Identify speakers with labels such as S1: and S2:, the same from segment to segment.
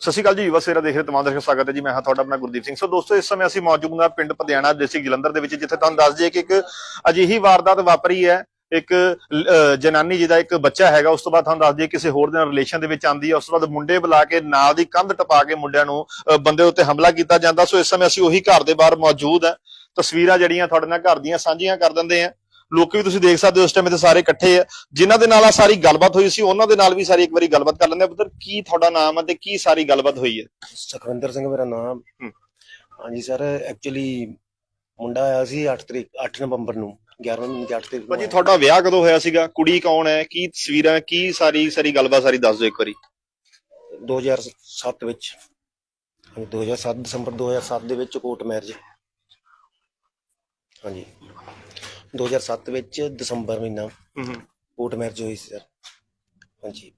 S1: ਸਤਿ ਸ਼੍ਰੀ ਅਕਾਲ ਜੀ ਯੁਵਾ ਸਵੇਰਾ ਦੇਖ ਰਹੇ ਤਮਾਮ ਦਰਸ਼ਕ ਸਵਾਗਤ ਹੈ ਜੀ। ਮੈਂ ਹਾਂ ਤੁਹਾਡਾ ਆਪਣਾ ਗੁਰਦੀਪ ਸਿੰਘ। ਸੋ ਦੋਸਤੋ ਇਸ ਸਮੇਂ ਅਸੀਂ ਮੌਜੂਦ ਹਾਂ ਪਿੰਡ ਪਧਿਆਣਾ ਡਿਸਟ੍ਰਿਕਟ ਜਲੰਧਰ ਦੇ ਵਿੱਚ ਜਿੱਥੇ ਤੁਹਾਨੂੰ ਦੱਸ ਦਈਏ ਕਿ ਇੱਕ ਅਜਿਹੀ ਵਾਰਦਾਤ ਵਾਪਰੀ ਹੈ। ਇੱਕ ਅਹ, ਜਨਾਨੀ ਜਿਹਦਾ ਇੱਕ ਬੱਚਾ ਹੈਗਾ ਉਸ ਤੋਂ ਬਾਅਦ ਤੁਹਾਨੂੰ ਦੱਸ ਦਈਏ ਕਿਸੇ ਹੋਰ ਦੇ ਨਾਲ ਰਿਲੇਸ਼ਨ ਦੇ ਵਿੱਚ ਆਂਦੀ ਹੈ। ਉਸ ਤੋਂ ਬਾਅਦ ਮੁੰਡੇ ਬੁਲਾ ਕੇ ਨਾਲ ਦੀ ਕੰਧ ਟਪਾ ਕੇ ਮੁੰਡਿਆਂ ਨੂੰ ਬੰਦੇ ਉੱਤੇ ਹਮਲਾ ਕੀਤਾ ਜਾਂਦਾ। ਸੋ ਇਸ ਸਮੇਂ ਅਸੀਂ ਉਹੀ ਘਰ ਦੇ ਬਾਹਰ ਮੌਜੂਦ ਹੈ। ਤਸਵੀਰਾਂ ਜਿਹੜੀਆਂ ਤੁਹਾਡੇ ਨਾਲ ਘਰ ਦੀਆਂ ਸਾਂਝੀਆਂ ਕਰ ਦਿੰਦੇ ਆ ਲੋਕ ਵੀ ਤੁਸੀਂ ਦੇਖ ਸਕਦੇ ਹੋ ਉਸ ਟਾਈਮ ਤੇ ਸਾਰੇ ਇਕੱਠੇ ਆ। ਜਿਨ੍ਹਾਂ ਦੇ ਨਾਲ ਆ ਸਾਰੀ ਗੱਲਬਾਤ ਹੋਈ ਸੀ ਉਹਨਾਂ ਦੇ ਨਾਲ ਵੀ ਸਾਰੀ ਇੱਕ ਵਾਰੀ ਗੱਲਬਾਤ ਕਰ ਲੈਂਦੇ ਆ ਪੁੱਤਰ ਕੀ ਤੁਹਾਡਾ ਨਾਮ ਹੈ ਤੇ ਕੀ ਸਾਰੀ ਗੱਲਬਾਤ ਹੋਈ ਹੈ?
S2: ਸੁਖਵਿੰਦਰ ਸਿੰਘ ਮੇਰਾ ਨਾਮ। ਹਾਂਜੀ ਸਰ ਐਕਚੁਅਲੀ ਮੁੰਡਾ ਆਇਆ ਸੀ 8 ਤਰੀਕ 8 ਨਵੰਬਰ ਨੂੰ 11 ਮਹੀਨੇ ਦੀ 8 ਤਰੀਕ ਨੂੰ
S1: ਭਾਜੀ ਤੁਹਾਡਾ ਵਿਆਹ ਕਦੋਂ ਹੋਇਆ ਸੀਗਾ? ਕੁੜੀ ਕੌਣ ਹੈ? ਕੀ ਤਸਵੀਰਾਂ ਕੀ ਸਾਰੀ ਸਾਰੀ ਗੱਲਬਾਤ ਸਾਰੀ ਦੱਸ ਦਿਓ ਇੱਕ ਵਾਰੀ।
S2: 2007 ਵਿੱਚ। ਹਾਂਜੀ 2007 ਦਸੰਬਰ 2007 ਦੇ ਵਿੱਚ ਕੋਰਟ ਮੈਰਿਜ ਹਾਂਜੀ। 2007 ਵਿੱਚ ਦਸੰਬਰ ਮਹੀਨਾ
S1: ਹੂੰ ਹੂੰ।
S2: ਕੋਰਟ ਮੈਰਿਜ ਹੋਈ ਸੀ ਸਰ। ਹਾਂਜੀ।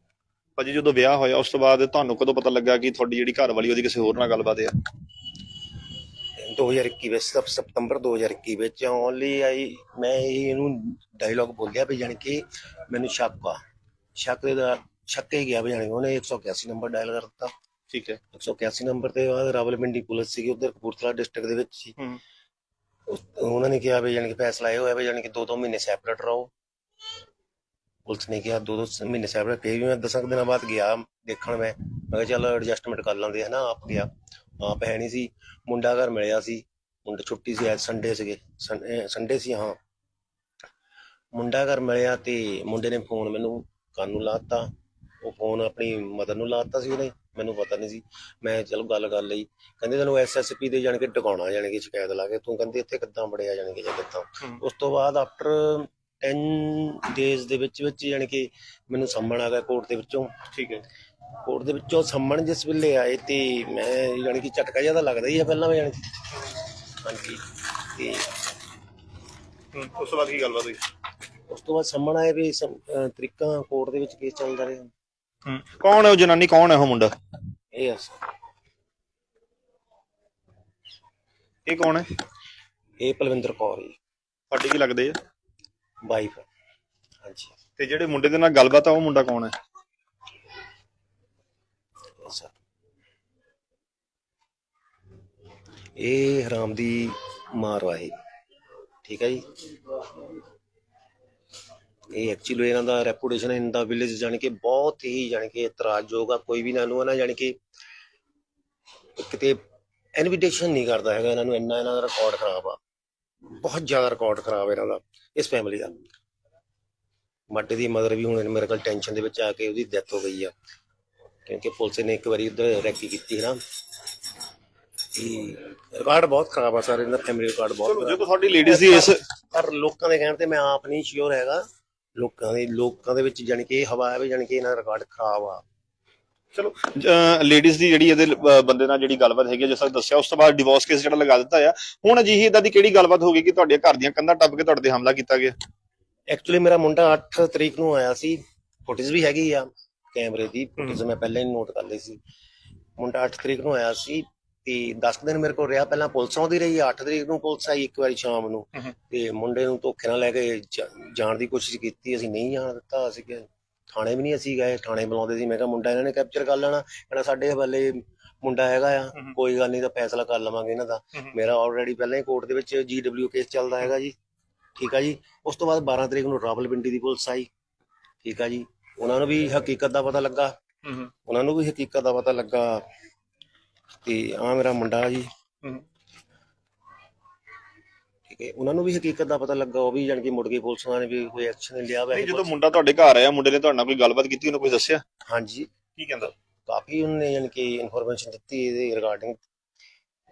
S1: ਭਾਜੀ ਜਦੋਂ ਵਿਆਹ ਹੋਇਆ ਉਸ ਤੋਂ ਬਾਅਦ ਤੁਹਾਨੂੰ ਕਦੋਂ ਪਤਾ ਲੱਗਾ ਕਿ ਤੁਹਾਡੀ ਜਿਹੜੀ ਘਰ ਵਾਲੀ ਉਹਦੀ ਕਿਸੇ ਹੋਰ ਨਾਲ ਗੱਲਬਾਤ ਹੈ?
S2: 2021 ਵਿੱਚ ਸਪ- ਸਤੰਬਰ 2021 ਵਿੱਚ ਓਨਲੀ ਆਈ ਮੈਂ ਇਹ ਇਹਨੂੰ ਡਾਇਲੌਗ ਬੋਲਿਆ ਵੀ ਜਾਣੀ ਕਿ ਮੈਨੂੰ ਸ਼ੱਕ ਆ। ਸ਼ੱਕ ਦੇ ਦਾ ਸ਼ੱਕ ਹੀ ਗਿਆ ਵੀ ਜਾਣੀ ਉਹਨੇ 181 ਨੰਬਰ ਡਾਇਲ ਕਰ ਦਿੱਤਾ
S1: ਠੀਕ ਹੈ।
S2: 181 ਨੰਬਰ ਤੇ ਬਾਅਦ ਰਾਵਲਪਿੰਡੀ ਪੁਲਿਸ ਸੀਗੀ ਉਧਰ ਕਪੂਰਥਲਾ ਡਿਸਟ੍ਰਿਕਟ ਦੇ ਵਿੱਚ ਸੀ।
S1: ਹੂੰ।
S2: ਉਸ- ਉਹਨਾਂ ਨੇ ਕਿਹਾ ਵੀ ਜਾਣੀ ਕਿ ਫੈਸਲਾ ਇਹ ਹੋਇਆ ਵੀ ਜਾਣੀ ਕਿ ਦੋ ਦੋ ਮਹੀਨੇ ਸੈਪਰੇਟ ਰਹੋ। ਪੁਲਿਸ ਨੇ ਕਿਹਾ ਦੋ ਦੋ ਮਹੀਨੇ ਸੈਪਰੇਟ ਫੇਰ ਵੀ ਮੈਂ ਦਸਾਂ ਕੁ ਦਿਨਾਂ ਬਾਅਦ ਗਿਆ ਦੇਖਣ ਮੈਂ। ਮੈਂ ਕਿਹਾ ਚੱਲ ਐਡਜਸਟਮੈਂਟ ਕਰ ਲੈਂਦੇ ਹਨਾ ਆਪ ਗਿਆ ਆਪ। ਹੈ ਨਹੀਂ ਸੀ, ਮੁੰਡਾ ਘਰ ਮਿਲਿਆ ਸੀ, ਮੁੰਡਾ ਛੁੱਟੀ ਸੀ ਅੱਜ ਸੰਡੇ ਸੀਗੇ। ਸੰਡੇ ਸੀ, ਹਾਂ। ਮੁੰਡਾ ਘਰ ਮਿਲਿਆ ਤੇ ਮੁੰਡੇ ਨੇ ਫੋਨ ਮੈਨੂੰ ਕੰਨ ਨੂੰ ਲਾਤਾ ਉਹ ਫੋਨ ਆਪਣੀ ਮਦਰ ਨੂੰ ਲਾਤਾ ਸੀ ਉਹਨੇ। ਮੈਨੂੰ ਪਤਾ ਨਹੀਂ ਸੀ। ਮੈਂ ਚਲੋ ਗੱਲ ਕਰ ਲਈ। ਕਹਿੰਦੇ ਤੈਨੂੰ ਐਸਐਸਪੀ ਦੇ ਜਾਣ ਕੇ ਟਿਕਾਉਣਾ ਜਾਣ ਕੇ ਸ਼ਿਕਾਇਤ ਲਾ ਕੇ। ਤੂੰ ਕਹਿੰਦੀ ਇੱਥੇ ਕਿੱਦਾਂ ਬੜਿਆ ਜਾਣ ਕੇ ਜਾਂ ਕਿੱਦਾਂ। ਉਸ ਤੋਂ ਬਾਅਦ ਆਫਟਰ 10 ਡੇਜ਼ ਦੇ ਵਿੱਚ ਵਿੱਚ ਜਾਣ ਕੇ ਮੈਨੂੰ ਸੰਮਣ ਆ ਗਿਆ ਕੋਰਟ ਦੇ ਵਿੱਚੋਂ।
S1: ਠੀਕ ਹੈ।
S2: ਕੋਰਟ ਦੇ ਵਿੱਚੋਂ ਸੰਮਣ ਜਿਸ ਵੇਲੇ ਆਏ ਤੇ ਮੈਂ ਜਾਣੀ ਕਿ ਝਟਕਾ ਤਾਂ ਲੱਗਦਾ ਹੀ ਆ ਪਹਿਲਾਂ ਵੀ ਜਾਣੀ ਕਿ। ਹਾਂਜੀ ਤੇ
S1: ਉਸ ਤੋਂ ਬਾਅਦ ਕੀ ਗੱਲਬਾਤ ਹੋਈ?
S2: ਉਸ ਤੋਂ ਬਾਅਦ ਸੰਮਣ ਆਏ ਵੀ ਤਰੀਕਾਂ ਕੋਰਟ ਦੇ ਵਿੱਚ ਕੇਸ ਚੱਲਦਾ ਰਿਹਾ।
S1: ਹੂੰ। ਕੌਣ ਹੈ ਉਹ ਜਨਾਨੀ? ਕੌਣ ਹੈ ਉਹ ਮੁੰਡਾ?
S2: ਇਹ ਆ।
S1: ਇਹ ਕੌਣ ਹੈ?
S2: ਇਹ ਪਲਵਿੰਦਰ ਕੌਰ ਜੀ।
S1: ਤੁਹਾਡੇ ਕੀ ਲੱਗਦੇ ਆ?
S2: ਵਾਈਫ ਹਾਂਜੀ।
S1: ਤੇ ਜਿਹੜੇ ਮੁੰਡੇ ਦੇ ਨਾਲ ਗੱਲਬਾਤ ਆ ਉਹ ਮੁੰਡਾ ਕੌਣ ਹੈ?
S2: ਸਰ। ਇਹ ਹਰਾਮ ਦੀ ਮਾਰਵਾ ਹੈ ਠੀਕ ਹੈ ਜੀ? ਇਹ ਐਕਚੁਅਲੀ ਇਹਨਾਂ ਦਾ ਰੈਪੂਟੇਸ਼ਨ ਇਨ ਦਾ ਵਿਲੇਜ ਜਾਣੀ ਕਿ ਬਹੁਤ ਹੀ ਜਾਣੀ ਕਿ ਇਤਰਾਜ਼ਯੋਗ ਆ ਕੋਈ ਵੀ ਇਹਨਾਂ ਨੂੰ ਨਾ ਜਾਣੀ ਕਿ ਕਿਤੇ ਇਨਵੀਟੇਸ਼ਨ ਨਹੀਂ ਕਰਦਾ ਹੈਗਾ ਇਹਨਾਂ ਨੂੰ ਇੰਨਾ ਇਹਨਾਂ ਦਾ ਰਿਕਾਰਡ ਖਰਾਬ ਆ। ਬਹੁਤ ਜ਼ਿਆਦਾ ਰਿਕਾਰਡ ਖਰਾਬ ਇਹਨਾਂ ਦਾ ਇਸ ਫੈਮਿਲੀ ਦਾ। ਮਾਟੇ ਦੀ ਮਦਰ ਵੀ ਹੁਣ ਮੇਰੇ ਕੋਲ ਟੈਨਸ਼ਨ ਦੇ ਵਿੱਚ ਆ ਕੇ ਉਹਦੀ ਡੈਥ ਹੋ ਗਈ ਆ। ਕਿਉਂਕਿ ਪੁਲਿਸ ਨੇ ਇੱਕ ਵਾਰੀ ਉਧਰ ਰੈਕੀ ਕੀਤੀ ਨਾ। ਇਹ ਰਿਕਾਰਡ ਬਹੁਤ ਖਰਾਬ ਆ ਸਰ ਇਹਨਾਂ ਦਾ ਫੈਮਿਲੀ ਰਿਕਾਰਡ ਬਹੁਤ
S1: ਜਦੋਂ ਤੁਹਾਡੀ ਲੇਡੀਜ਼ ਦੀ ਇਸ
S2: ਪਰ ਲੋਕਾਂ ਦੇ ਕਹਿਣ ਤੇ ਮੈਂ ਆਪ ਨਹੀਂ ਸ਼ੋਰ ਹੈਗਾ। ਲੋਕਾਂ ਦੇ ਲੋਕਾਂ ਦੇ ਵਿੱਚ ਜਾਣੀ ਕਿ ਇਹ ਹਵਾ ਹੈ ਵੀ ਜਾਣੀ ਕਿ ਇਹਨਾਂ ਦਾ ਰਿਕਾਰਡ ਖਰਾਬ ਆ।
S1: ਚਲੋ ਲੇਡੀਜ਼ ਦੀ ਜਿਹੜੀ ਇਹਦੇ ਬੰਦੇ ਨਾਲ ਜਿਹੜੀ ਗੱਲਬਾਤ ਹੈਗੀ ਆ, ਜਿਸ ਤਰ੍ਹਾਂ ਦੱਸਿਆ ਉਸ ਤੋਂ ਬਾਅਦ ਡਿਵੋਰਸ ਕੇਸ ਜਿਹੜਾ ਲਗਾ ਦਿੱਤਾ ਆ। ਹੁਣ ਅਜਿਹੀ ਇਦਾਂ ਦੀ ਕਿਹੜੀ ਗੱਲਬਾਤ ਹੋ ਗਈ ਕਿ ਤੁਹਾਡੇ ਘਰ ਦੀਆਂ ਕੰਧਾਂ ਟੱਪ ਕੇ ਤੁਹਾਡੇ ਤੇ ਹਮਲਾ ਕੀਤਾ ਗਿਆ?
S2: ਐਕਚੁਅਲੀ ਮੇਰਾ ਮੁੰਡਾ 8 ਤਰੀਕ ਨੂੰ ਆਇਆ ਸੀ। ਫੁਟੇਜ ਵੀ ਹੈਗੀ ਆ ਕੈਮਰੇ ਦੀ। ਫੁਟੇਜ ਮੈਂ ਪਹਿਲਾਂ ਹੀ ਨੋਟ ਕਰ ਲਈ ਸੀ। ਮੁੰਡਾ 8 ਤਰੀਕ ਨੂੰ ਆਇਆ ਸੀ। ਤੇ 10 ਦਿਨ ਮੇਰੇ ਕੋਲ ਰਿਹਾ ਪਹਿਲਾਂ ਪੁਲਿਸ ਆਉਂਦੀ ਰਹੀ 8 ਤਰੀਕ ਨੂੰ ਪੁਲਿਸ ਆਈ ਇੱਕ ਵਾਰੀ ਸ਼ਾਮ ਨੂੰ। ਤੇ ਮੁੰਡੇ ਨੂੰ ਧੋਖੇ ਨਾਲ ਲੈ ਕੇ ਜਾਣ ਦੀ ਕੋਸ਼ਿਸ਼ ਕੀਤੀ ਅਸੀਂ ਨਹੀਂ ਜਾਣ ਦਿੱਤਾ ਅਸੀਂ ਕਿ ਥਾਣੇ ਵੀ ਨਹੀਂ ਅਸੀਂ ਗਏ ਥਾਣੇ ਬੁਲਾਉਂਦੇ ਸੀ ਮੈਂ ਕਿਹਾ ਮੁੰਡਾ ਇਹਨਾਂ ਨੇ ਕੈਪਚਰ ਕਰ ਲੈਣਾ ਕਹਿੰਦਾ ਸਾਡੇ ਹਵਾਲੇ ਮੁੰਡਾ ਹੈਗਾ ਆ। ਕੋਈ ਗੱਲ ਨਹੀਂ ਤਾਂ ਫੈਸਲਾ ਕਰ ਲਵਾਂਗੇ ਇਹਨਾਂ ਦਾ। ਮੇਰਾ ਆਲਰੇਡੀ ਪਹਿਲਾਂ ਹੀ ਕੋਰਟ ਦੇ ਵਿੱਚ ਜੀਡਬਲਯੂ ਕੇਸ ਚੱਲਦਾ ਹੈਗਾ ਜੀ ਠੀਕ ਆ ਜੀ। ਉਸ ਤੋਂ ਬਾਅਦ 12 ਤਰੀਕ ਨੂੰ ਰਾਵਲਪਿੰਡੀ ਦੀ ਪੁਲਿਸ ਆਈ ਠੀਕ ਆ ਜੀ। ਉਹਨਾਂ ਨੂੰ ਵੀ ਹਕੀਕਤ ਦਾ ਪਤਾ ਲੱਗਾ। ਉਹਨਾਂ ਨੂੰ ਵੀ ਹਕੀਕਤ ਦਾ ਪਤਾ ਲੱਗਾ। ਤੇ ਆ ਮੇਰਾ ਮੁੰਡਾ ਜੀ।
S1: ਹੂੰ।
S2: ਠੀਕ ਹੈ ਉਹਨਾਂ ਨੂੰ ਵੀ ਹਕੀਕਤ ਦਾ ਪਤਾ ਲੱਗਾ ਉਹ ਵੀ ਜਾਣ ਕੇ ਮੁੜ ਕੇ ਪੁਲਿਸ ਵਾਲਿਆਂ ਨੇ ਵੀ ਕੋਈ ਐਕਸ਼ਨ ਲਿਆ
S1: ਨਹੀਂ
S2: ਵੈਸੇ
S1: ਜਦੋਂ ਮੁੰਡਾ ਤੁਹਾਡੇ ਘਰ ਆਇਆ ਮੁੰਡੇ ਨੇ ਤੁਹਾਡੇ ਨਾਲ ਕੋਈ ਗੱਲਬਾਤ ਕੀਤੀ ਉਹਨੂੰ ਕੋਈ ਦੱਸਿਆ?
S2: ਹਾਂਜੀ।
S1: ਕੀ ਕਹਿੰਦਾ?
S2: ਕਾਫੀ ਉਹਨੇ ਜਾਣੀ ਕਿ ਇਨਫੋਰਮੇਸ਼ਨ ਦਿੱਤੀ ਇਹਦੇ ਰਿਗਾਰਡਿੰਗ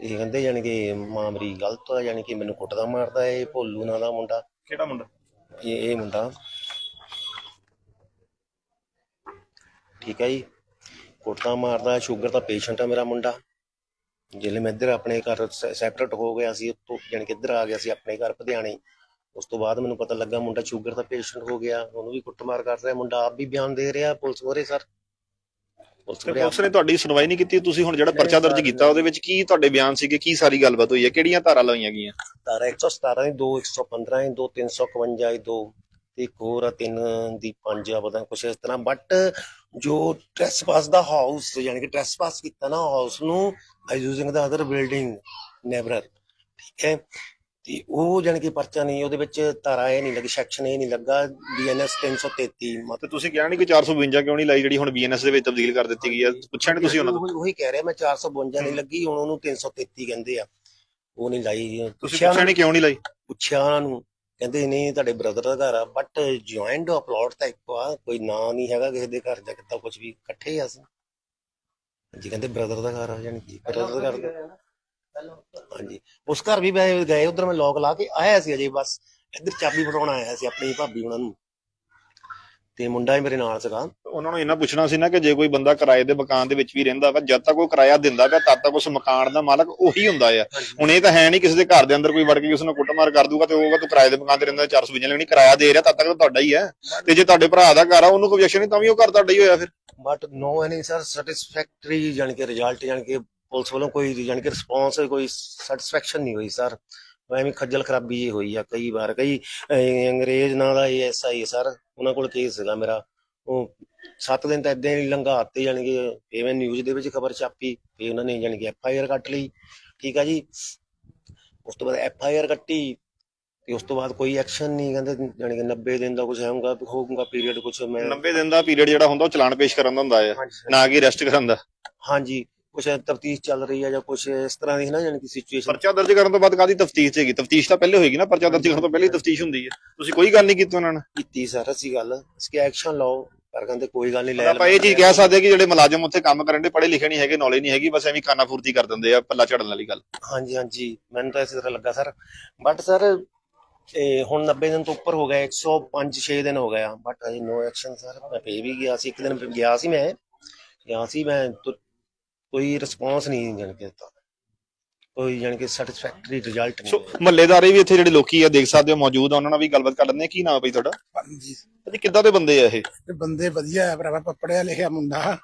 S2: ਇਹ ਕਹਿੰਦੇ ਜਾਣੀ ਕਿ ਮਾਂ ਮੇਰੀ ਗਲਤ ਆ ਜਾਣੀ ਕਿ ਮੈਨੂੰ ਕੁੱਟਦਾ ਮਾਰਦਾ ਇਹ ਭੋਲੂ ਨਾਂ ਦਾ ਮੁੰਡਾ।
S1: ਕਿਹੜਾ ਮੁੰਡਾ?
S2: ਇਹ ਇਹ ਮੁੰਡਾ। ਠੀਕ ਹੈ ਜੀ। ਕੁੱਟਦਾ ਮਾਰਦਾ ਸ਼ੂਗਰ ਦਾ ਪੇਸ਼ੈਂਟ ਆ ਮੇਰਾ ਮੁੰਡਾ। ਜਿਲੇ ਮੈਂ ਇੱਧਰ ਆਪਣੇ ਘਰ ਸੈਪਰੇਟ ਹੋ ਗਿਆ ਸੀ ਉੱਤੋਂ ਜਾਣੀ ਕਿ ਇੱਧਰ ਆ ਗਿਆ ਸੀ ਆਪਣੇ ਘਰ ਪਧਿਆਣੇ। ਉਸ ਤੋਂ ਬਾਅਦ ਮੈਨੂੰ ਪਤਾ ਲੱਗਾ ਮੁੰਡਾ ਸ਼ੂਗਰ ਦਾ ਪੇਸ਼ੈਂਟ ਹੋ ਗਿਆ। ਉਹਨੂੰ ਵੀ ਕੁੱਟਮਾਰ ਕਰ ਰਿਹਾ ਮੁੰਡਾ। ਆਪ ਵੀ ਬਿਆਨ ਦੇ ਰਿਹਾ ਪੁਲਿਸ ਮੋਰੇ ਸਰ। ਪੁਲਿਸ
S1: ਨੇ ਤੁਹਾਡੀ ਸੁਣਵਾਈ ਨਹੀਂ ਕੀਤੀ। ਤੁਸੀਂ ਹੁਣ ਜਿਹੜਾ ਪਰਚਾ ਦਰਜ ਕੀਤਾ ਉਹਦੇ ਵਿੱਚ ਕੀ ਤੁਹਾਡੇ ਬਿਆਨ ਸੀਗੇ? ਕੀ ਸਾਰੀ ਗੱਲਬਾਤ ਹੋਈ ਹੈ? ਕਿਹੜੀਆਂ ਧਾਰਾਂ ਲਾਈਆਂ ਗਈਆਂ?
S2: ਧਾਰਾ 117 ਦੀ 2 115 ਦੀ 2 351 ਦੀ 2 ਤੇ ਇੱਕ ਹੋਰ ਆ ਤਿੰਨ ਦੀ ਪੰਜ ਆ ਪਤਾ ਕੁਛ ਇਸ ਤਰ੍ਹਾਂ। ਬਟ ਜੋ ਟ੍ਰੈਸਪਾਸ ਦਾ ਹਾਊਸ ਯਾਨੀ ਕਿ ਟ੍ਰੈਸਪਾਸ ਕੀਤਾ ਨਾ ਹਾਊਸ ਨੂੰ by using the other building neighbour ਠੀਕ ਹੈ? ਤੇ ਉਹ ਯਾਨੀ ਕਿ ਪਰਚਾ ਨਹੀਂ ਉਹਦੇ ਵਿੱਚ ਧਾਰਾ ਇਹ ਨਹੀਂ ਲੱਗੀ ਸੈਕਸ਼ਨ ਇਹ ਨਹੀਂ ਲੱਗਾ ਬੀਐਨਐਸ 333 ਮਤ
S1: ਤੇ ਤੁਸੀਂ ਕਿਹਾ ਨਹੀਂ ਕਿ 452 ਕਿਉਂ ਨਹੀਂ ਲਾਈ ਜਿਹੜੀ ਹੁਣ ਬੀਐਨਐਸ ਦੇ ਵਿੱਚ ਤਬਦੀਲ ਕਰ ਦਿੱਤੀ ਗਈ ਹੈ ਪੁੱਛਿਆ ਨਹੀਂ ਤੁਸੀਂ ਉਹਨਾਂ ਤੋਂ?
S2: ਉਹੀ ਕਹਿ ਰਿਹਾ ਮੈਂ 452 ਨਹੀਂ ਲੱਗੀ ਹੁਣ ਉਹਨੂੰ 333 ਕਹਿੰਦੇ ਆ। ਉਹ ਨਹੀਂ ਲਾਈ।
S1: ਤੁਸੀਂ
S2: ਪੁੱਛਿਆ
S1: ਨਹੀਂ ਕਿਉਂ ਨਹੀਂ ਲਾਈ?
S2: ਪੁੱਛਿਆ ਉਹਨਾਂ ਨੂੰ। ਕਹਿੰਦੇ ਨਹੀਂ, ਤੁਹਾਡੇ ਬ੍ਰਦਰ ਦਾ ਘਰ ਆ ਬਟ ਜੁਆਇੰਟ ਪਲਾਟ ਤਾਂ ਇੱਕੋ ਆ, ਕੋਈ ਨਾਂ ਨਹੀਂ ਹੈਗਾ ਕਿਸੇ ਦੇ ਘਰ ਜਾਂ ਕਿਤਾ ਕੁਝ ਵੀ, ਇਕੱਠੇ ਆ ਅਸੀਂ। ਜੀ ਕਹਿੰਦੇ ਬ੍ਰਦਰ ਦਾ ਘਰ ਆ ਜਾਨੀ ਕਿ ਬ੍ਰਦਰ ਦਾ ਘਰ ਹਾਂਜੀ, ਉਸ ਘਰ ਵੀ ਮੈਂ ਗਏ, ਉਧਰ ਮੈਂ ਲੋਕ ਲਾ ਕੇ ਆਇਆ ਸੀ ਅਜੇ ਬਸ, ਇੱਧਰ ਚਾਬੀ ਫੜਾਉਣ ਆਇਆ ਸੀ, ਆਪਣੀ ਭਾਬੀ ਉਹਨਾਂ ਨੂੰ। ਤੇ ਮੁੰਡਾ ਹੀ ਮੇਰੇ ਨਾਲ ਸੀਗਾ।
S1: ਉਹਨਾਂ ਨੂੰ ਇਹਨਾਂ ਪੁੱਛਣਾ ਸੀ ਨਾ ਕਿ ਜੇ ਕੋਈ ਬੰਦਾ ਕਿਰਾਏ ਦੇ ਮਕਾਨ ਦੇ ਵਿੱਚ ਵੀ ਰਹਿੰਦਾ ਵਾ ਜਦ ਤੱਕ ਉਹ ਕਿਰਾਇਆ ਦਿੰਦਾ ਵਾ ਤਦ ਤੱਕ ਉਸ ਮਕਾਨ ਦਾ ਮਾਲਕ ਉਹੀ ਹੁੰਦਾ ਆ। ਹੁਣ ਇਹ ਤਾਂ ਹੈ ਨਹੀਂ ਕਿਸੇ ਦੇ ਘਰ ਦੇ ਅੰਦਰ ਕੋਈ ਵੜ ਕੇ ਕਿਸੇ ਨੂੰ ਕੁੱਟਮਾਰ ਕਰ ਦੂਗਾ ਤੇ ਹੋਊਗਾ ਤੂੰ ਕਿਰਾਏ ਦੇ ਮਕਾਨ ਤੇ ਰਹਿੰਦਾ 452 ਲੈਣੀ ਕਿਰਾਇਆ ਦੇ ਰਿਹਾ ਤਦ ਤੱਕ ਤਾਂ ਤੁਹਾਡਾ ਹੀ ਹੈ ਤੇ ਜੇ ਤੁਹਾਡੇ ਭਰਾ ਦਾ ਘਰ ਆ ਉਹਨੂੰ ਕੋਈ objection ਨਹੀਂ ਤਾਂ ਵੀ ਉਹ ਘਰ ਤੁਹਾਡਾ ਹੀ ਹੋਇਆ ਫਿਰ।
S2: But no any sir satisfactory ਯਾਨੀ ਕਿ ਰਿਜ਼ਲਟ ਯਾਨੀ ਕਿ ਪੁਲਿਸ ਵੱਲੋਂ ਕੋਈ ਯਾਨੀ ਕਿ ਰਿਸਪੌਂਸ ਕੋਈ ਸੈਟੀਸਫੈਕਸ਼ਨ ਨਹੀਂ ਹੋਈ ਸਰ ਐਵੇਂ ਖੱਜਲ ਖਰਾਬੀ ਜੀ ਹੋਈ ਆ ਕਈ ਵਾਰ ਕਈ ਅੰਗਰੇਜ਼ ਨਾਂ ਦਾ ਐਸਆਈ ਸਰ ਉਹਨਾਂ ਕੋਲ ਕੇਸ ਸੀਗਾ ਮੇਰਾ। ਉਹ 7 ਦਿਨ ਤਾਂ ਇਦਾਂ ਹੀ ਲੰਘਾਤੇ ਕਿ ਐਵੇਂ ਨਿਊਜ਼ ਦੇ ਵਿੱਚ ਖਬਰ ਛਾਪੀ ਤੇ ਉਹਨਾਂ ਨੇ ਯਾਨੀ ਕਿ ਐਫ ਆਈ ਆਰ ਕੱਟ ਲਈ ਠੀਕ ਆ ਜੀ। ਉਸ ਤੋਂ ਬਾਅਦ ਐਫ ਆਈ ਆਰ ਕੱਟੀ ਤੇ ਉਸ ਤੋਂ ਬਾਅਦ ਕੋਈ ਐਕਸ਼ਨ ਨਹੀਂ ਕਹਿੰਦੇ ਯਾਨੀ ਕਿ 90 ਦਿਨ ਦਾ ਕੁਝ ਹੋਊਗਾ ਹੋਊਗਾ ਪੀਰੀਅਡ ਕੁਝ ਮੈਂ
S1: 90 ਦਿਨ ਦਾ ਪੀਰੀਅਡ ਜਿਹੜਾ ਹੁੰਦਾ ਉਹ ਚਲਾਨ ਪੇਸ਼ ਕਰਨ ਦਾ ਹੁੰਦਾ ਹੈ। ਨਾ ਕਿ ਅਰੈਸਟ ਕਰਨ ਦਾ।
S2: ਹਾਂਜੀ ਕੁਛ ਤਫਤੀਸ਼ ਚੱਲ ਰਹੀ ਹੈ ਜਾਂ ਕੁਛ ਇਸ ਤਰ੍ਹਾਂ ਦੀ ਹੈ ਨਾ ਯਾਨੀ ਕਿ ਸਿਚੁਏਸ਼ਨ
S1: ਪਰਚਾ ਦਰਜ ਕਰਨ ਤੋਂ ਬਾਅਦ ਕਾਦੀ ਤਫਤੀਸ਼ ਹੈਗੀ? ਤਫਤੀਸ਼ ਤਾਂ ਪਹਿਲੇ ਹੋਏਗੀ ਨਾ ਪਰਚਾ ਦਰਜ ਕਰਨ ਤੋਂ ਪਹਿਲੇ ਹੀ ਤਫਤੀਸ਼ ਹੁੰਦੀ ਹੈ। ਤੁਸੀਂ ਕੋਈ ਗੱਲ ਨਹੀਂ ਕੀਤੀ ਉਹਨਾਂ ਨਾਲ?
S2: ਕੀਤੀ ਸਰ ਅਸੀਂ ਗੱਲ ਇਸਕੇ ਐਕਸ਼ਨ ਲਓ ਪਰ ਕਹਿੰਦੇ ਕੋਈ ਗੱਲ ਨਹੀਂ ਲੈ
S1: ਆਪਾਂ ਇਹ ਚੀਜ਼ ਕਹਿ ਸਕਦੇ ਕਿ ਜਿਹੜੇ ਮੁਲਾਜ਼ਮ ਉੱਥੇ ਕੰਮ ਕਰਨ ਦੇ ਪੜ੍ਹੇ ਲਿਖੇ ਨਹੀਂ ਹੈਗੇ ਨੌਲੇਜ ਨਹੀਂ ਹੈਗੀ ਬਸ ਐਵੇਂ ਖਾਨਾ ਫੂਰਤੀ ਕਰ ਦਿੰਦੇ ਆ ਪੱਲਾ ਝੜਨ ਵਾਲੀ ਗੱਲ।
S2: ਹਾਂਜੀ ਹਾਂਜੀ ਮੈਨੂੰ ਤਾਂ ਇਸੇ ਤਰ੍ਹਾਂ ਲੱਗਾ ਸਰ। ਬਟ ਸਰ ਇਹ ਹੁਣ 90 ਦਿਨ ਤੋਂ ਉੱਪਰ ਹੋ ਗਏ 105 6 ਦਿਨ ਹੋ ਗਿਆ। ਬਟ ਅਜੇ ਨੋ ਐਕਸ਼ਨ ਸਰ ਮੈਂ ਪੇ ਵੀ ਗਿਆ ਸੀ ਇੱਕ ਦਿਨ ਗਿਆ ਸੀ ਮੈਂ ਗਿਆ ਸੀ ਮੈਂ ਕੋਈ ਰਿਸਪੌਂਸ ਨਹੀਂ ਜਾਣ ਕੇ ਦਿੱਤਾ। ਕੋਈ ਜਾਣ ਕੇ ਸੈਟੀਸਫੈਕਟਰੀ ਰਿਜ਼ਲਟ
S1: ਸੋ
S2: ਨਹੀਂ
S1: ਮਹੱਲੇਦਾਰੇ ਵੀ ਇੱਥੇ ਜਿਹੜੇ ਲੋਕੀ ਆ ਦੇਖ ਸਕਦੇ ਹੋ ਮੌਜੂਦ ਆ ਉਹਨਾਂ ਨਾਲ ਵੀ ਗੱਲਬਾਤ ਕਰ ਲੈਂਦੇ ਆ ਕੀ ਨਾਮ ਹੈ ਬਈ ਤੁਹਾਡਾ?
S3: ਹਾਂਜੀ।
S1: ਜੀ ਕਿੱਦਾਂ ਦੇ ਬੰਦੇ ਆ ਇਹ?
S3: ਤੇ ਬੰਦੇ ਵਧੀਆ ਆ ਭਰਾਵਾ ਪੜਿਆ ਲਿਖਿਆ ਮੁੰਡਾ।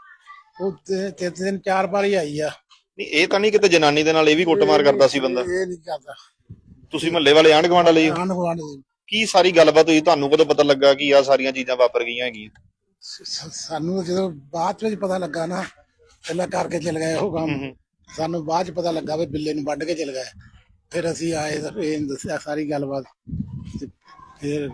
S3: ਉਹ ਤੇ ਤੇ ਦਿਨ ਚਾਰ ਵਾਰ ਹੀ ਆਈ ਆ।
S1: ਨਹੀਂ ਇਹ ਤਾਂ ਨਹੀਂ ਕਿਤੇ ਜਨਾਨੀ ਦੇ ਨਾਲ ਇਹ ਵੀ ਕੁੱਟਮਾਰ ਕਰਦਾ ਸੀ ਬੰਦਾ।
S3: ਇਹ ਨਹੀਂ ਕਰਦਾ।
S1: ਤੁਸੀਂ ਮਹੱਲੇ ਵਾਲੇ ਆਂਢ ਗੁਆਂਢ।
S3: ਆਂਢ ਗੁਆਂਢ ਦੇ।
S1: ਕੀ ਸਾਰੀ ਗੱਲਬਾਤ ਹੋਈ? ਤੁਹਾਨੂੰ ਕਦੋਂ ਪਤਾ ਲੱਗਾ ਕਿ ਆ ਸਾਰੀਆਂ ਚੀਜ਼ਾਂ ਵਾਪਰ ਗਈਆਂ ਹੈਗੀਆਂ?
S3: ਸ- ਸ- ਸਾਨੂੰ ਜਦੋਂ ਬਾਅਦ ਵਿੱਚ ਪਤਾ ਲੱਗਾ ਨਾ ਪਹਿਲਾਂ ਕਰਕੇ ਚਲ ਗਏ ਉਹ ਕੰਮ। ਸਾਨੂੰ ਬਾਅਦ ਚ ਪਤਾ ਲੱਗਾ ਵੀ ਬਿੱਲੇ ਨੂੰ ਵੱਢ ਕੇ ਚਲ ਗਏ। ਫਿਰ ਅਸੀਂ ਆਏ ਤਾਂ ਫਿਰ ਇਹਨੂੰ ਦੱਸਿਆ ਸਾਰੀ ਗੱਲਬਾਤ। ਤੇ ਫਿਰ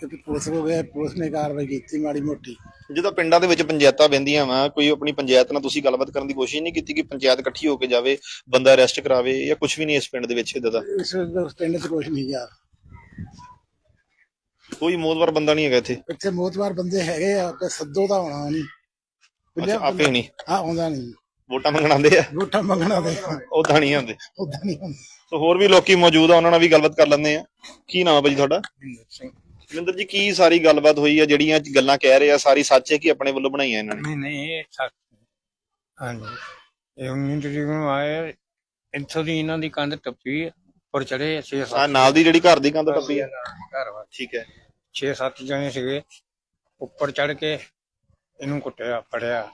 S3: ਫਿਰ ਪੁਲਿਸ ਕੋ ਗਏ ਪੁਲਿਸ ਨੇ ਕਾਰਵਾਈ ਕੀਤੀ ਮਾੜੀ ਮੋਟੀ।
S1: ਜਦੋਂ ਪਿੰਡਾਂ ਦੇ ਵਿੱਚ ਪੰਚਾਇਤਾਂ ਬਹਿੰਦੀਆਂ ਵਾ ਕੋਈ ਆਪਣੀ ਪੰਚਾਇਤ ਨਾਲ ਤੁਸੀਂ ਗੱਲਬਾਤ ਕਰਨ ਦੀ ਕੋਸ਼ਿਸ਼ ਨਹੀਂ ਕੀਤੀ ਕਿ ਪੰਚਾਇਤ ਇਕੱਠੀ ਹੋ ਕੇ ਜਾਵੇ ਬੰਦਾ ਅਰੈਸਟ ਕਰਾਵੇ ਜਾਂ ਕੁਝ ਵੀ ਨਹੀਂ ਇਸ ਪਿੰਡ ਦੇ ਵਿੱਚ ਇਦਾਂ ਦਾ?
S3: ਇਸ ਉਸ ਪਿੰਡ 'ਚ ਕੁਛ ਨਹੀਂ ਯਾਰ।
S1: ਕੋਈ ਮੋਦਵਰ ਬੰਦਾ ਨਹੀਂ ਹੈਗਾ ਇੱਥੇ?
S3: ਇੱਥੇ ਮੋਤਵਾਰ ਬੰਦੇ ਹੈਗੇ ਆ ਤੇ ਸੱਦੋ ਤਾਂ ਹੋਣਾ ਨਹੀਂ
S1: ਅੱਛਾ ਆਪੇ ਨਹੀਂ।
S3: ਆ ਆਉਂਦਾ ਨਹੀਂ।
S1: ਵੋਟਾਂ ਮੰਗਣ ਆਉਂਦੇ ਆ।
S3: ਵੋਟਾਂ ਮੰਗਣਾ ਦੇ
S1: ਉਹ ਤਾਂ ਨਹੀਂ ਆਉਂਦੇ।
S3: ਉਦਾਂ ਨਹੀਂ ਹੁੰਦਾ
S1: ਸੋ ਹੋਰ ਵੀ ਲੋਕੀ ਮੌਜੂਦ ਆ ਉਹਨਾਂ ਨਾਲ ਵੀ ਗੱਲਬਾਤ ਕਰ ਲੈਂਦੇ ਆ। ਕੀ ਨਾਮ ਹੈ ਭਾਜੀ ਤੁਹਾਡਾ?
S3: ਸਿੰਘ।
S1: ਜਿੰਦਰ ਜੀ ਕੀ ਸਾਰੀ ਗੱਲਬਾਤ ਹੋਈ ਆ ਜਿਹੜੀਆਂ ਗੱਲਾਂ ਕਹਿ ਰਹੇ ਆ ਸਾਰੀ ਸੱਚ ਹੈ ਕਿ ਆਪਣੇ ਵੱਲੋਂ ਬਣਾਈਆਂ ਇਹਨਾਂ ਨੇ?
S4: ਨਹੀਂ ਨਹੀਂ ਇਹ ਸੱਚ। ਹਾਂਜੀ। ਇਹ 19 ਤਰੀਕ ਨੂੰ ਆਏ ਇੱਥੋਂ ਦੀ ਇਹਨਾਂ ਦੀ ਕੰਧ ਟੱਪੀ ਉੱਪਰ ਚੜੇ 6
S1: ਆ
S4: 7
S1: ਨਾਲ ਦੀ ਜਿਹੜੀ ਘਰ ਦੀ ਕੰਧ ਟੱਪੀ ਆ।
S4: ਘਰ ਵਾ
S1: ਠੀਕ ਹੈ।
S4: 6 7 ਜਣੇ ਸੀਗੇ ਉੱਪਰ ਚੜ ਕੇ ਇਹਨੂੰ ਕੁੱਟਿਆ ਫੜਿਆ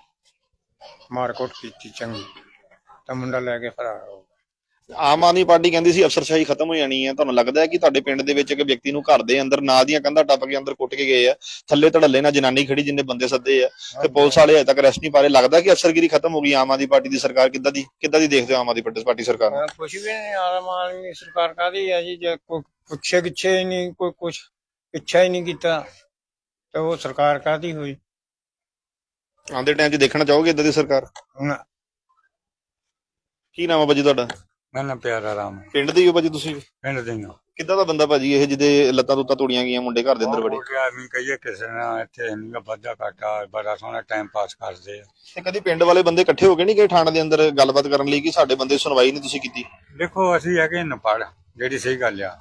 S4: ਮਾਰਕੁੱਟ ਕੀਤੀ ਚੰਗੀ। ਤਾਂ ਮੁੰਡਾ ਲੈ ਕੇ ਫਰਾਰ ਹੋ ਗਿਆ।
S1: ਆਮ ਆਦਮੀ ਪਾਰਟੀ ਕਹਿੰਦੀ ਸੀ ਅਫਸਰਸ਼ਾਹੀ ਖਤਮ ਹੋ ਜਾਣੀ ਹੈ। ਤੁਹਾਨੂੰ ਲੱਗਦਾ ਹੈ ਕਿ ਤੁਹਾਡੇ ਪਿੰਡ ਦੇ ਵਿੱਚ ਇੱਕ ਵਿਅਕਤੀ ਨੂੰ ਘਰ ਦੇ ਅੰਦਰ ਨਾਲ ਦੀਆਂ ਕੰਧਾਂ ਟੱਪ ਕੇ ਅੰਦਰ ਕੁੱਟ ਕੇ ਗਏ ਆ? ਥੱਲੇ ਧੜੱਲੇ ਨਾਲ ਜਨਾਨੀ ਖੜੀ ਜਿੰਨੇ ਬੰਦੇ ਸੱਦੇ ਆ ਤੇ ਪੁਲਿਸ ਵਾਲੇ ਅਜੇ ਤੱਕ ਅਰੈਸਟ ਨਹੀਂ ਪਾ ਰਹੇ ਲੱਗਦਾ ਕਿ ਅਫਸਰਗਿਰੀ ਖਤਮ ਹੋ ਗਈ ਆਮ ਆਦਮੀ ਪਾਰਟੀ ਦੀ ਸਰਕਾਰ? ਕਿੱਦਾਂ ਦੀ ਕਿੱਦਾਂ ਦੀ ਦੇਖਦੇ ਹੋ ਆਮ ਆਦਮੀ ਪਾਰਟੀ ਸਰਕਾਰ ਨੂੰ?
S4: ਕੁਛ ਵੀ ਨਹੀਂ ਆਮ ਆਦਮੀ ਸਰਕਾਰ ਕਾਦੀ ਹੈ ਜੀ? ਜੇ ਕੋਈ ਪੁੱਛੇ ਹੀ ਨਹੀਂ ਕੋਈ ਕੁਛ ਪਿੱਛਾ ਹੀ ਨਹੀਂ ਕੀਤਾ ਤੇ ਉਹ ਸਰਕਾਰ ਕਾਦੀ ਹੋਈ?
S1: ਆਉਂਦੇ ਟਾਈਮ 'ਚ ਦੇਖਣਾ ਚਾਹੋਗੇ ਇਦਾਂ ਦੀ ਸਰਕਾਰ? ਕੀ ਨਾਮ ਹੈ ਭਾਜੀ ਤੁਹਾਡਾ?
S4: ਮੈਂ ਨਾ ਪਿਆਰਾ ਰਾਮ
S1: ਪਿੰਡ ਦੇ ਹੀ ਹੋ ਭਾਜੀ ਤੁਸੀਂ?
S4: ਪਿੰਡ ਦੇ ਨੂੰ
S1: ਕਿੱਦਾਂ ਦਾ ਬੰਦਾ ਭਾਜੀ ਇਹ ਜਿਹਦੇ ਲੱਤਾਂ ਤੁੱਤਾਂ ਤੋੜੀਆਂ ਗਈਆਂ ਮੁੰਡੇ ਘਰ ਦੇ ਅੰਦਰ ਵੜੇ?
S4: ਗਿਆ ਵੀ ਕਹੀਏ ਕਿਸੇ ਨਾਲ ਇੱਥੇ ਨਹੀਂ ਵਾਧਾ ਘਾਟਾ ਬੜਾ ਸੋਹਣਾ ਟਾਈਮ ਪਾਸ ਕਰਦੇ ਆ।
S1: ਤੇ ਕਦੀ ਪਿੰਡ ਵਾਲੇ ਬੰਦੇ ਇਕੱਠੇ ਹੋ ਕੇ ਨਹੀਂ ਗਏ ਥਾਣੇ ਦੇ ਅੰਦਰ ਗੱਲਬਾਤ ਕਰਨ ਲਈ ਕਿ ਸਾਡੇ ਬੰਦੇ ਦੀ ਸੁਣਵਾਈ ਨਹੀਂ ਤੁਸੀਂ ਕੀਤੀ?
S4: ਦੇਖੋ ਅਸੀਂ ਹੈਗੇ ਨਪੜ ਜਿਹੜੀ ਸਹੀ ਗੱਲ ਆ।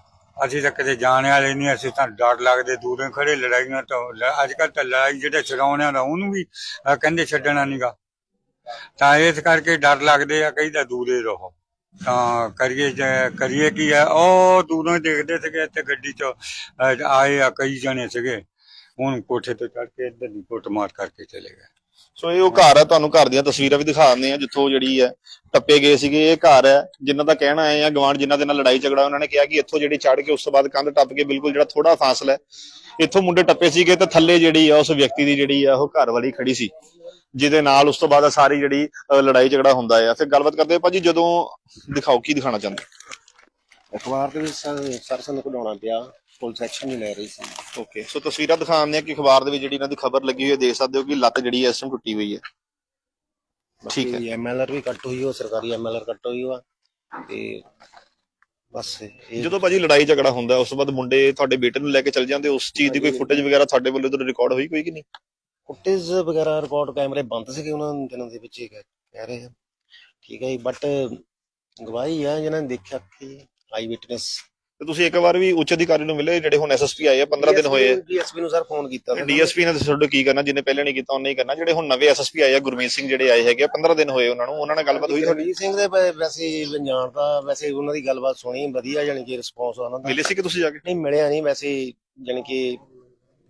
S4: ਅਸੀਂ ਤਾਂ ਕਦੇ ਜਾਣ ਵਾਲੇ ਨਹੀਂ ਅਸੀਂ ਤਾਂ ਡਰ ਲੱਗਦੇ ਦੂਰੋਂ ਖੜੇ ਲੜਾਈਆਂ ਤੋਂ ਅੱਜ ਕੱਲ ਤਾਂ ਲੜਾਈ ਜਿਹੜੇ ਛਡਾਉਣਿਆਂ ਦਾ ਉਹਨੂੰ ਵੀ ਅਹ, ਕਹਿੰਦੇ ਛੱਡਣਾ ਨਹੀਂਗਾ ਤਾਂ ਇਸ ਕਰਕੇ ਡਰ ਲੱਗਦੇ ਆ ਕਈ ਕਹੀਦਾ ਦੂਰੇ ਰਹੋ। ਤਾਂ ਕਰੀਏ ਜੇ- ਕਰੀਏ ਕੀ ਆ ਉਹ ਦੂਰੋਂ ਹੀ ਦੇਖਦੇ ਸੀਗੇ ਇੱਥੇ ਗੱਡੀ ਚ ਅਹ, ਆਏ ਆ ਕਈ ਜਣੇ ਸੀਗੇ। ਹੁਣ ਕੋਠੇ ਤੋਂ ਚੜ ਕੇ ਇੱਧਰ ਦੀ ਕੁੱਟ ਮਾਰ ਕਰਕੇ ਚਲੇ ਗਏ।
S1: ਸੋ ਇਹ ਉਹ ਘਰ ਹੈ ਤੁਹਾਨੂੰ ਘਰ ਦੀਆਂ ਤਸਵੀਰਾਂ ਵੀ ਦਿਖਾ ਦਿੰਦੇ ਆ, ਜਿੱਥੋਂ ਜਿਹੜੀ ਹੈ ਟੱਪੇ ਗਏ ਸੀਗੇ, ਇਹ ਘਰ ਹੈ ਜਿਨ੍ਹਾਂ ਦਾ ਕਹਿਣਾ ਹੈ ਜਾਂ ਗਵਾਂਢ ਜਿਨ੍ਹਾਂ ਦੇ ਨਾਲ ਲੜਾਈ ਝਗੜਾ, ਉਹਨਾਂ ਨੇ ਕਿਹਾ ਕਿ ਇੱਥੋਂ ਜਿਹੜੀ ਚੜ ਕੇ ਉਸ ਤੋਂ ਬਾਅਦ ਕੰਧ ਟੱਪ ਕੇ ਬਿਲਕੁਲ ਜਿਹੜਾ ਥੋੜਾ ਫਾਸਲਾ ਹੈ, ਇੱਥੋਂ ਮੁੰਡੇ ਟੱਪੇ ਸੀਗੇ ਤੇ ਥੱਲੇ ਜਿਹੜੀ ਆ, ਉਸ ਵਿਅਕਤੀ ਦੀ ਜਿਹੜੀ ਆ, ਉਹ ਘਰ ਵਾਲੀ ਖੜੀ ਸੀ, ਜਿਹਦੇ ਨਾਲ ਉਸ ਤੋਂ ਬਾਅਦ ਸਾਰੀ ਜਿਹੜੀ ਲੜਾਈ ਝਗੜਾ ਹੁੰਦਾ ਆ। ਫਿਰ ਗੱਲਬਾਤ ਕਰਦੇ ਆ, ਭਾਜੀ ਜਦੋਂ ਦਿਖਾਓ, ਕੀ ਦਿਖਾਣਾ ਚਾਹੁੰਦੇ
S2: ਅਖਬਾਰ ਦੇ ਵਿੱਚ ਸਰ ਸਰ ਸਾਨੂੰ ਕਢਾਉਣਾ ਪਿਆ ਪੁਲਿਸ ਐਕਸ਼ਨ ਨਹੀਂ ਲੈ ਰਹੀ ਸੀ।
S1: ਓਕੇ ਸੋ ਤਸਵੀਰਾਂ ਦਿਖਾਉਂਦੇ ਆ ਕਿ ਅਖਬਾਰ ਦੇ ਵਿੱਚ ਜਿਹੜੀ ਇਹਨਾਂ ਦੀ ਖਬਰ ਲੱਗੀ ਹੋਈ ਹੈ ਦੇਖ ਸਕਦੇ ਹੋ ਕਿ ਲੱਤ ਜਿਹੜੀ ਹੈ ਇਸ ਟਾਈਮ ਟੁੱਟੀ ਹੋਈ ਹੈ। ਠੀਕ ਹੈ।
S2: ਐਮਐਲਆਰ ਵੀ ਕੱਟ ਹੋਈ ਉਹ ਸਰਕਾਰੀ ਐਮਐਲਆਰ ਕੱਟ ਹੋਈ ਉਹ ਤੇ ਬਸ ਇਹ
S1: ਜਦੋਂ ਭਾਜੀ ਲੜਾਈ ਝਗੜਾ ਹੁੰਦਾ ਉਸ ਤੋਂ ਬਾਅਦ ਮੁੰਡੇ ਤੁਹਾਡੇ ਬੇਟੇ ਨੂੰ ਲੈ ਕੇ ਚਲ ਜਾਂਦੇ ਉਸ ਚੀਜ਼ ਦੀ ਕੋਈ ਫੁਟੇਜ ਵਗੈਰਾ ਤੁਹਾਡੇ ਵੱਲੋਂ ਇਧਰ ਰਿਕਾਰਡ ਹੋਈ ਕੋਈ ਕਿ ਨਹੀਂ?
S2: ਫੁਟੇਜ ਵਗੈਰਾ ਰਿਕਾਰਡ ਕੈਮਰੇ ਬੰਦ ਸੀਗੇ ਉਹਨਾਂ ਦਿਨਾਂ ਦੇ ਵਿੱਚ ਹੀ ਕਹਿ ਕਹਿ ਰਹੇ ਆ। ਠੀਕ ਹੈ ਜੀ ਬਟ ਗਵਾਹੀ ਆ ਜਿਹਨਾਂ ਨੇ ਦੇਖਿਆ ਕਿ ਆਈ ਵਿਟਨੈਸ
S1: ਤੇ ਤੁਸੀਂ ਇੱਕ ਵਾਰ ਵੀ ਉੱਚ ਅਧਿਕਾਰੀ ਨੂੰ ਮਿਲੇ ਜਿਹੜੇ ਹੁਣ ਐਸਐਸਪੀ ਆਏ ਆ 15 ਦਿਨ ਹੋਏ
S2: ਡੀਐਸਪੀ ਨੂੰ ਸਰ ਫੋਨ ਕੀਤਾ ਸੀ।
S1: ਡੀਐਸਪੀ ਨੇ। ਤੁਹਾਡੇ ਕੀ ਕਰਨਾ ਜਿਹਨੇ ਪਹਿਲਾਂ ਨਹੀਂ ਕੀਤਾ ਉਹਨੇ ਹੀ ਕਰਨਾ। ਜਿਹੜੇ ਹੁਣ ਨਵੇਂ ਐਸਐਸਪੀ ਆਏ ਆ ਗੁਰਮੀਤ ਸਿੰਘ ਜਿਹੜੇ ਆਏ ਹੈਗੇ ਆ 15 ਦਿਨ ਹੋਏ ਉਹਨਾਂ ਨੂੰ ਉਹਨਾਂ ਨਾਲ ਗੱਲਬਾਤ ਹੋਈ ਤੁਹਾਡੀ?
S2: ਸਿੰਘ ਦੇ ਵੈਸੇ ਜਾਣਦਾ ਵੈਸੇ ਉਹਨਾਂ ਦੀ ਗੱਲਬਾਤ ਸੁਣੀ ਵਧੀਆ ਜਾਣੀ ਕਿ ਰਿਸਪੌਂਸ ਉਹਨਾਂ ਦਾ।
S1: ਮਿਲੇ ਸੀ ਕਿ ਤੁਸੀਂ ਜਾ ਕੇ?
S2: ਨਹੀਂ ਮਿਲਿਆ ਨਹੀਂ ਵੈਸੇ ਜਾਣੀ ਕਿ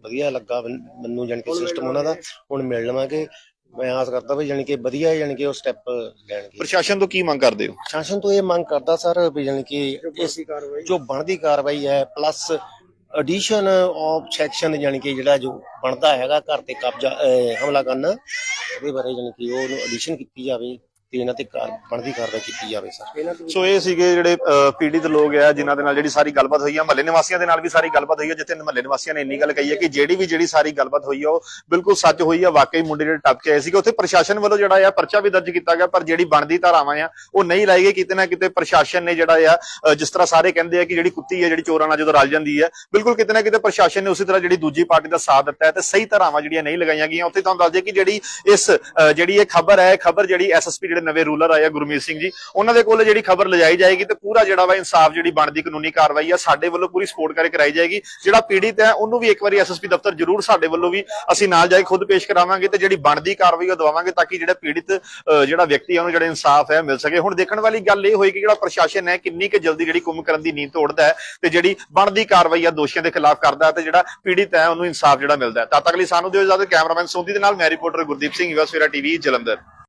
S2: ਵਧੀਆ ਲੱਗਾ ਮੈਨ- ਜਾਣੀ ਕਿ ਸਿਸਟਮ ਉਹਨਾਂ ਦਾ। ਹੁਣ ਮਿਲ ਲਵਾਂਗੇ। ਮੈਂ ਆਸ ਕਰਦਾ ਵੀ ਜਾਣੀ ਕਿ ਵਧੀਆ ਜਾਣੀ ਕਿ ਉਹ ਸਟੈਪ ਲੈਣਗੇ।
S1: ਪ੍ਰਸ਼ਾਸਨ ਤੋਂ ਕੀ ਮੰਗ ਕਰਦੇ ਹੋ?
S2: ਸ਼ਾਸਨ ਤੋਂ ਇਹ ਮੰਗ ਕਰਦਾ ਸਰ ਵੀ ਜਾਣੀ ਕਿ ਇਸ ਜੋ ਬਣਦੀ ਕਾਰਵਾਈ ਹੈ ਪਲੱਸ ਐਡੀਸ਼ਨ ਆਫ ਸੈਕਸ਼ਨ ਜਾਣੀ ਕਿ ਜਿਹੜਾ ਜੋ ਬਣਦਾ ਹੈਗਾ ਘਰ ਤੇ ਕਬਜ਼ਾ ਹਮਲਾ ਕਰਨਾ ਉਹਦੇ ਬਾਰੇ ਜਾਣੀ ਕਿ ਉਹਨੂੰ ਐਡੀਸ਼ਨ ਕੀਤੀ ਜਾਵੇ। ਤੇ ਇਹਨਾਂ ਤੇ ਕਾਰ- ਬਣਦੀ ਕਾਰਵਾਈ ਕੀਤੀ ਜਾਵੇ ਸਰ।
S1: ਸੋ ਇਹ ਸੀਗੇ ਜਿਹੜੇ ਅਹ, ਪੀੜਿਤ ਲੋਕ ਆ ਜਿਨ੍ਹਾਂ ਦੇ ਨਾਲ ਜਿਹੜੀ ਸਾਰੀ ਗੱਲਬਾਤ ਹੋਈ ਆ ਮਹੱਲੇ ਨਿਵਾਸੀਆਂ ਦੇ ਨਾਲ ਵੀ ਸਾਰੀ ਗੱਲਬਾਤ ਹੋਈ ਆ ਜਿੱਥੇ ਮਹੱਲੇ ਨਿਵਾਸੀਆਂ ਨੇ ਇੰਨੀ ਗੱਲ ਕਹੀ ਹੈ ਕਿ ਜਿਹੜੀ ਵੀ ਜਿਹੜੀ ਸਾਰੀ ਗੱਲਬਾਤ ਹੋਈ ਆ ਉਹ ਬਿਲਕੁਲ ਸੱਚ ਹੋਈ ਆ ਵਾਕਈ ਮੁੰਡੇ ਜਿਹੜੇ ਟੱਪ ਕੇ ਆਏ ਸੀਗੇ ਉੱਥੇ ਪ੍ਰਸ਼ਾਸਨ ਵੱਲੋਂ ਜਿਹੜਾ ਆ ਪਰਚਾ ਵੀ ਦਰਜ ਕੀਤਾ ਗਿਆ ਪਰ ਜਿਹੜੀ ਬਣਦੀ ਧਾਰਾਵਾਂ ਆ ਉਹ ਨਹੀਂ ਲਾਈ ਗਈ ਕਿਤੇ ਨਾ ਕਿਤੇ ਪ੍ਰਸ਼ਾਸਨ ਨੇ ਜਿਹੜਾ ਆ ਜਿਸ ਤਰ੍ਹਾਂ ਸਾਰੇ ਕਹਿੰਦੇ ਆ ਕਿ ਜਿਹੜੀ ਕੁੱਤੀ ਹੈ ਜਿਹੜੀ ਚੋਰਾਂ ਨਾਲ ਜਦੋਂ ਰਲ ਜਾਂਦੀ ਹੈ ਬਿਲਕੁਲ ਕਿਤੇ ਨਾ ਕਿਤੇ ਪ੍ਰਸ਼ਾਸਨ ਨੇ ਉਸੇ ਤਰ੍ਹਾਂ ਜਿਹੜੀ ਦੂਜੀ ਪਾਰਟੀ ਦਾ ਸਾਥ ਦਿੱਤਾ ਹੈ ਤੇ ਸਹੀ ਧਾਰਾਵਾਂ ਜਿਹੜੀਆਂ ਨਹੀਂ ਲਗਾਈਆਂ ਗਈਆਂ ਉੱਥੇ ਤੁਹਾਨੂੰ ਦੱਸ ਦਈਏ ਕਿ ਜਿਹੜੀ ਇਸ ਜਿਹੜੀ ਇਹ ਖਬਰ ਹੈ ਖਬਰ ਜਿਹੜੀ ਐਸਐਸਪੀ ਜਿਹੜੇ ਨਵੇਂ ਰੂਲਰ ਆਏ ਆ ਗੁਰਮੀਤ ਸਿੰਘ ਜੀ ਉਹਨਾਂ ਦੇ ਕੋਲ ਜਿਹੜੀ ਖਬਰ ਲਿਜਾਈ ਜਾਏਗੀ ਤੇ ਪੂਰਾ ਜਿਹੜਾ ਵਾ ਇਨਸਾਫ ਜਿਹੜੀ ਬਣਦੀ ਕਾਨੂੰਨੀ ਕਾਰਵਾਈ ਆ ਸਾਡੇ ਵੱਲੋਂ ਪੂਰੀ ਸਪੋਰਟ ਕਰਕੇ ਕਰਾਈ ਜਾਏਗੀ। ਜਿਹੜਾ ਪੀੜਿਤ ਹੈ ਉਹਨੂੰ ਵੀ ਇੱਕ ਵਾਰੀ ਐਸਐਸਪੀ ਦਫ਼ਤਰ ਜ਼ਰੂਰ ਸਾਡੇ ਵੱਲੋਂ ਵੀ ਅਸੀਂ ਨਾਲ ਜਾ ਖੁਦ ਪੇਸ਼ ਕਰਾਵਾਂਗੇ ਤੇ ਜਿਹੜੀ ਬਣਦੀ ਕਾਰਵਾਈ ਉਹ ਦਵਾਵਾਂਗੇ ਤਾਂ ਕਿ ਜਿਹੜਾ ਪੀੜਿਤ ਅਹ, ਜਿਹੜਾ ਵਿਅਕਤੀ ਹੈ ਉਹਨੂੰ ਜਿਹੜਾ ਇਨਸਾਫ ਹੈ ਮਿਲ ਸਕੇ। ਹੁਣ ਦੇਖਣ ਵਾਲੀ ਗੱਲ ਇਹ ਹੋਈ ਕਿ ਜਿਹੜਾ ਪ੍ਰਸ਼ਾਸਨ ਹੈ ਕਿੰਨੀ ਕੁ ਜਲਦੀ ਜਿਹੜੀ ਕੁੰਮ ਕਰਨ ਦੀ ਨੀਂਦ ਤੋੜਦਾ ਹੈ ਤੇ ਜਿਹੜੀ ਬਣਦੀ ਕਾਰਵਾਈ ਆ ਦੋਸ਼ੀਆਂ ਦੇ ਖਿਲਾਫ ਕਰਦਾ ਹੈ ਤੇ ਜਿਹੜਾ ਪੀੜਿਤ ਹੈ ਉਹਨੂੰ ਇਨਸਾਫ ਜਿਹੜਾ ਮਿਲਦਾ ਹੈ। ਤਦ ਤੱਕ ਲਈ ਸਾਨੂੰ ਦਿਓ ਇਜਾਜ਼ਤ ਕੈਮਰਾਮੈਨ ਸੋਂਦੀ ਦੇ ਨਾਲ ਮੈਂ ਰਿਪੋਰਟਰ ਗੁਰਦੀਪ ਸਿੰਘ ਯੂਐਸ ਫੇਰਾ ਟੀਵੀ ਜਲੰਧਰ।